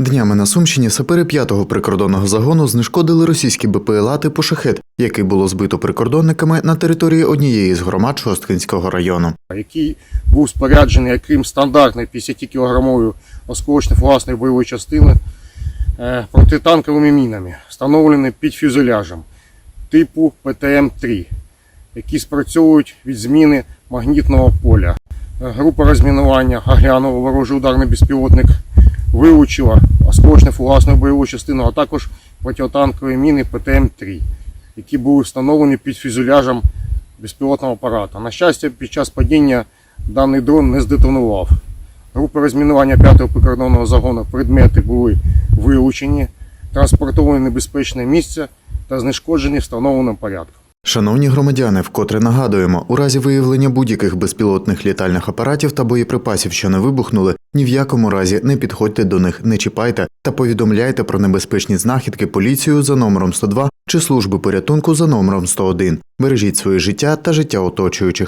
Днями на Сумщині сапери 5-го прикордонного загону знешкодили російські БПЛА типу «Шахет», який було збито прикордонниками на території однієї з громад Шосткинського району. який був споряджений як крім стандартної 50-кілограмової осколочно-фугасної бойової частини е, протитанковими мінами, встановленими під фюзеляжем типу ПТМ-3, які спрацьовують від зміни магнітного поля. Е, Група розмінування оглянула ворожий ударний безпілотник, вилучила осколочно-фугасну бойову частину, а також протитанкові міни ПТМ-3, які були встановлені під фюзеляжем безпілотного апарата. На щастя, під час падіння даний дрон не здетонував. Групи розмінування 5-го прикордонного загону предмети були вилучені, транспортовані в небезпечне місце та знешкоджені встановленим порядком. Шановні громадяни, вкотре нагадуємо, у разі виявлення будь-яких безпілотних літальних апаратів та боєприпасів, що не вибухнули, ні в якому разі не підходьте до них, не чіпайте та повідомляйте про небезпечні знахідки поліцію за номером 102 чи служби порятунку за номером 101. Бережіть своє життя та життя оточуючих.